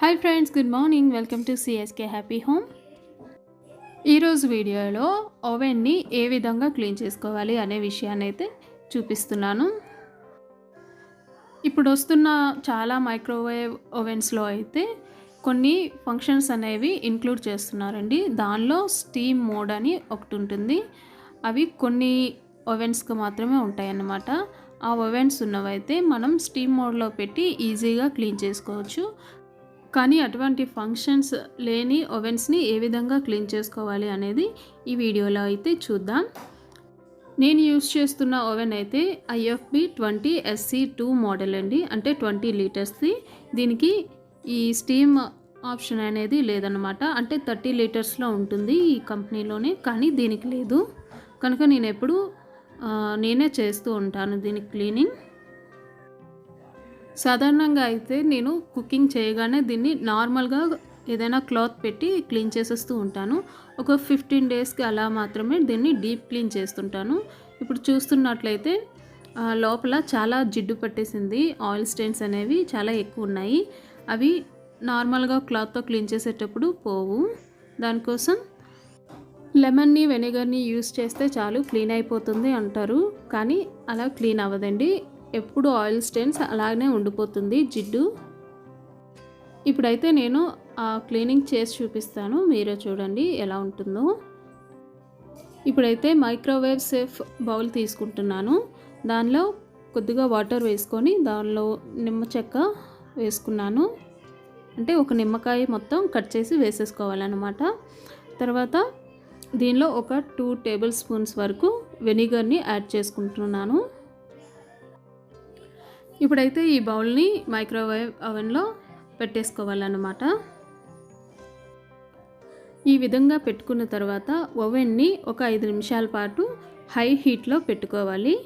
Hi friends good morning welcome to C S K happy home ఈరోజు వీడియోలో ఓవెన్ని ఏ విధంగా clean చేసుకోవాలి అనే విషయాన్ని అయితే చూపిస్తున్నాను. ఇప్పుడు వస్తున్న చాలా మైక్రోవేవ్ ఓవెన్స్లో అయితే కొన్ని ఫంక్షన్స్ అనేవి ఇంక్లూడ్ చేస్తున్నారండి. దానిలో స్టీమ్ మోడ్ అని ఒకటి ఉంటుంది. అవి కొన్ని ఓవెన్స్కి మాత్రమే ఉంటాయన్నమాట. ఆ ఓవెన్స్ ఉన్నవైతే మనం స్టీమ్ మోడ్లో పెట్టి ఈజీగా క్లీన్ చేసుకోవచ్చు. కానీ అటువంటి ఫంక్షన్స్ లేని ఓవెన్స్ని ఏ విధంగా క్లీన్ చేసుకోవాలి అనేది ఈ వీడియోలో అయితే చూద్దాం. నేను యూస్ చేస్తున్న ఓవెన్ అయితే I F B twenty S C two model అండి. అంటే ట్వంటీ లీటర్స్ది. దీనికి ఈ స్టీమ్ ఆప్షన్ అనేది లేదనమాట అంటే థర్టీ లీటర్స్లో ఉంటుంది ఈ కంపెనీలోనే కానీ దీనికి లేదు. కనుక నేను ఎప్పుడు నేనే చేస్తూ ఉంటాను దీని క్లీనింగ్. సాధారణంగా అయితే నేను కుకింగ్ చేయగానే దీన్ని నార్మల్గా ఏదైనా క్లాత్ పెట్టి క్లీన్ చేసేస్తూ ఉంటాను. ఒక ఫిఫ్టీన్ డేస్కి అలా మాత్రమే దీన్ని డీప్ క్లీన్ చేస్తుంటాను. ఇప్పుడు చూస్తున్నట్లయితే లోపల చాలా జిడ్డు పట్టేసింది. ఆయిల్ స్టెయిన్స్ అనేవి చాలా ఎక్కువ ఉన్నాయి. అవి నార్మల్గా క్లాత్తో క్లీన్ చేసేటప్పుడు పోవు. దానికోసం లెమన్ని వెనిగర్ని యూస్ చేస్తే చాలు క్లీన్ అయిపోతుంది అంటారు. కానీ అలా క్లీన్ అవ్వదండి. ఎప్పుడు ఆయిల్ స్టెయిన్స్ అలాగనే ఉండిపోతుంది జిడ్డు. ఇప్పుడైతే నేను ఆ క్లీనింగ్ చేసి చూపిస్తాను. మీరే చూడండి ఎలా ఉంటుందో. ఇప్పుడైతే మైక్రోవేవ్ సేఫ్ బౌల్ తీసుకుంటున్నాను. దానిలో కొద్దిగా వాటర్ వేసుకొని దానిలో నిమ్మ చెక్క వేసుకున్నాను. అంటే ఒక నిమ్మకాయ మొత్తం కట్ చేసి వేసేసుకోవాలన్నమాట. తర్వాత దీనిలో ఒక టూ టేబుల్ స్పూన్స్ వరకు వెనిగర్ని యాడ్ చేసుకుంటున్నాను. ఇప్పుడైతే ఈ బౌల్ని మైక్రోవేవ్ అవెన్లో పెట్టేసుకోవాలన్నమాట. ఈ విధంగా పెట్టుకున్న తర్వాత ఓవెన్ని ఒక ఐదు నిమిషాల పాటు హై హీట్లో పెట్టుకోవాలి.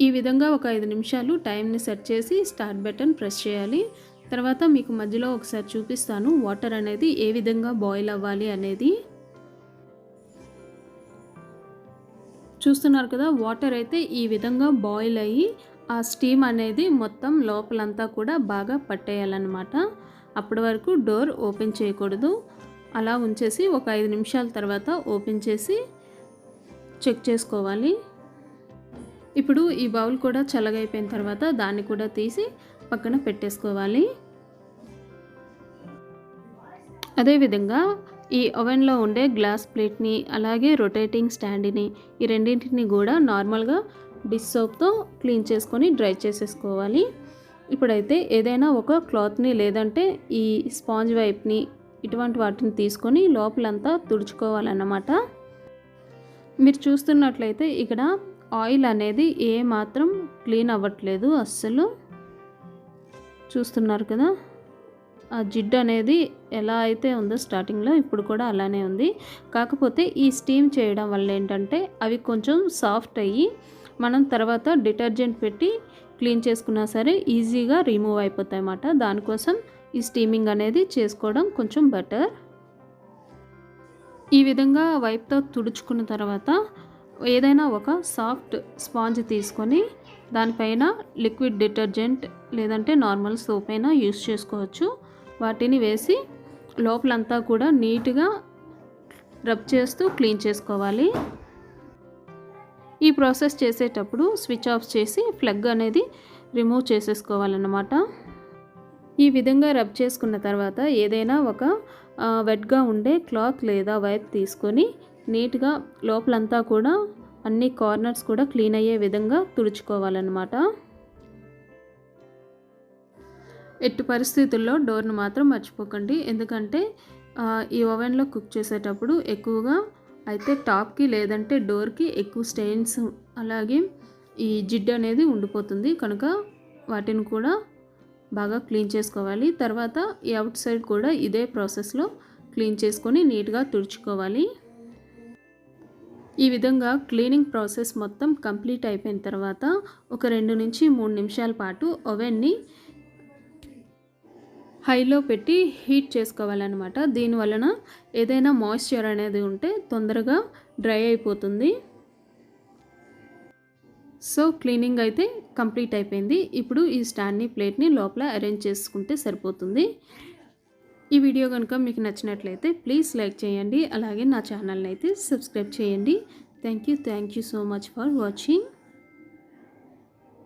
ఈ విధంగా ఒక ఐదు నిమిషాలు టైంని సెట్ చేసి స్టార్ట్ బటన్ ప్రెస్ చేయాలి. తర్వాత మీకు మధ్యలో ఒకసారి చూపిస్తాను. వాటర్ అనేది ఏ విధంగా బాయిల్ అవ్వాలి అనేది. చూస్తున్నారు కదా వాటర్ అయితే ఈ విధంగా బాయిల్ అయ్యి ఆ స్టీమ్ అనేది మొత్తం లోపలంతా కూడా బాగా పట్టేయాలన్నమాట. అప్పటి వరకు డోర్ ఓపెన్ చేయకూడదు. అలా ఉంచేసి ఒక ఐదు నిమిషాల తర్వాత ఓపెన్ చేసి చెక్ చేసుకోవాలి. ఇప్పుడు ఈ బౌల్ కూడా చల్లగైపోయిన తర్వాత దాన్ని కూడా తీసి పక్కన పెట్టేసుకోవాలి. అదేవిధంగా ఈ ఓవెన్లో ఉండే గ్లాస్ ప్లేట్ని అలాగే రొటేటింగ్ స్టాండ్ని ఈ రెండింటిని కూడా నార్మల్గా డిష్ సోప్తో క్లీన్ చేసుకొని డ్రై చేసేసుకోవాలి. ఇప్పుడైతే ఏదైనా ఒక క్లాత్ని లేదంటే ఈ స్పాంజ్ వైప్ని ఇటువంటి వాటిని తీసుకొని లోపలంతా తుడుచుకోవాలన్నమాట. మీరు చూస్తున్నట్లయితే ఇక్కడ ఆయిల్ అనేది ఏ మాత్రం క్లీన్ అవ్వట్లేదు అస్సలు. చూస్తున్నారు కదా? ఆ జిడ్డు అనేది ఎలా అయితే ఉందో స్టార్టింగ్లో ఇప్పుడు కూడా అలానే ఉంది. కాకపోతే ఈ స్టీమ్ చేయడం వల్ల ఏంటంటే అవి కొంచెం సాఫ్ట్ అయ్యి మనం తర్వాత డిటర్జెంట్ పెట్టి క్లీన్ చేసుకున్నా సరే ఈజీగా రిమూవ్ అయిపోతాయి అన్నమాట దానికోసం ఈ స్టీమింగ్ అనేది చేసుకోవడం కొంచెం బెటర్. ఈ విధంగా వైప్తో తుడుచుకున్న తర్వాత ఏదైనా ఒక సాఫ్ట్ స్పాంజ్ తీసుకొని దానిపైన లిక్విడ్ డిటర్జెంట్ లేదంటే నార్మల్ సోప్ అయినా యూస్ చేసుకోవచ్చు. వాటిని వేసి లోపలంతా కూడా నీట్గా రబ్ చేస్తూ క్లీన్ చేసుకోవాలి. ఈ ప్రాసెస్ చేసేటప్పుడు స్విచ్ ఆఫ్ చేసి ప్లగ్ అనేది రిమూవ్ చేసేసుకోవాలన్నమాట. ఈ విధంగా రబ్ చేసుకున్న తర్వాత ఏదైనా ఒక వెట్గా ఉండే క్లాత్ లేదా వైప్ తీసుకొని నీట్గా లోపలంతా కూడా అన్ని కార్నర్స్ కూడా క్లీన్ అయ్యే విధంగా తుడుచుకోవాలన్నమాట. ఎట్టి పరిస్థితుల్లో డోర్ను మాత్రం మర్చిపోకండి. ఎందుకంటే ఈ ఓవెన్లో కుక్ చేసేటప్పుడు ఎక్కువగా అయితే టాప్కి లేదంటే డోర్కి ఎక్కువ స్టెయిన్స్ అలాగే ఈ జిడ్డు అనేది ఉండిపోతుంది. కనుక వాటిని కూడా బాగా క్లీన్ చేసుకోవాలి. తర్వాత ఈ అవుట్ సైడ్ కూడా ఇదే ప్రాసెస్లో క్లీన్ చేసుకొని నీట్గా తుడుచుకోవాలి. ఈ విధంగా క్లీనింగ్ ప్రాసెస్ మొత్తం కంప్లీట్ అయిపోయిన తర్వాత ఒక రెండు నుంచి మూడు నిమిషాల పాటు ఓవెన్ని హైలో పెట్టి హీట్ చేసుకోవాలన్నమాట. దీనివలన ఏదైనా మాయిశ్చర్ అనేది ఉంటే తొందరగా డ్రై అయిపోతుంది. సో క్లీనింగ్ అయితే కంప్లీట్ అయిపోయింది. ఇప్పుడు ఈ స్టాండ్ని ప్లేట్ని లోపల అరేంజ్ చేసుకుంటే సరిపోతుంది. ఈ వీడియో కనుక మీకు నచ్చినట్లయితే ప్లీజ్ లైక్ చేయండి. అలాగే నా ఛానల్ని అయితే సబ్స్క్రైబ్ చేయండి. Thank you. Thank you so much for watching.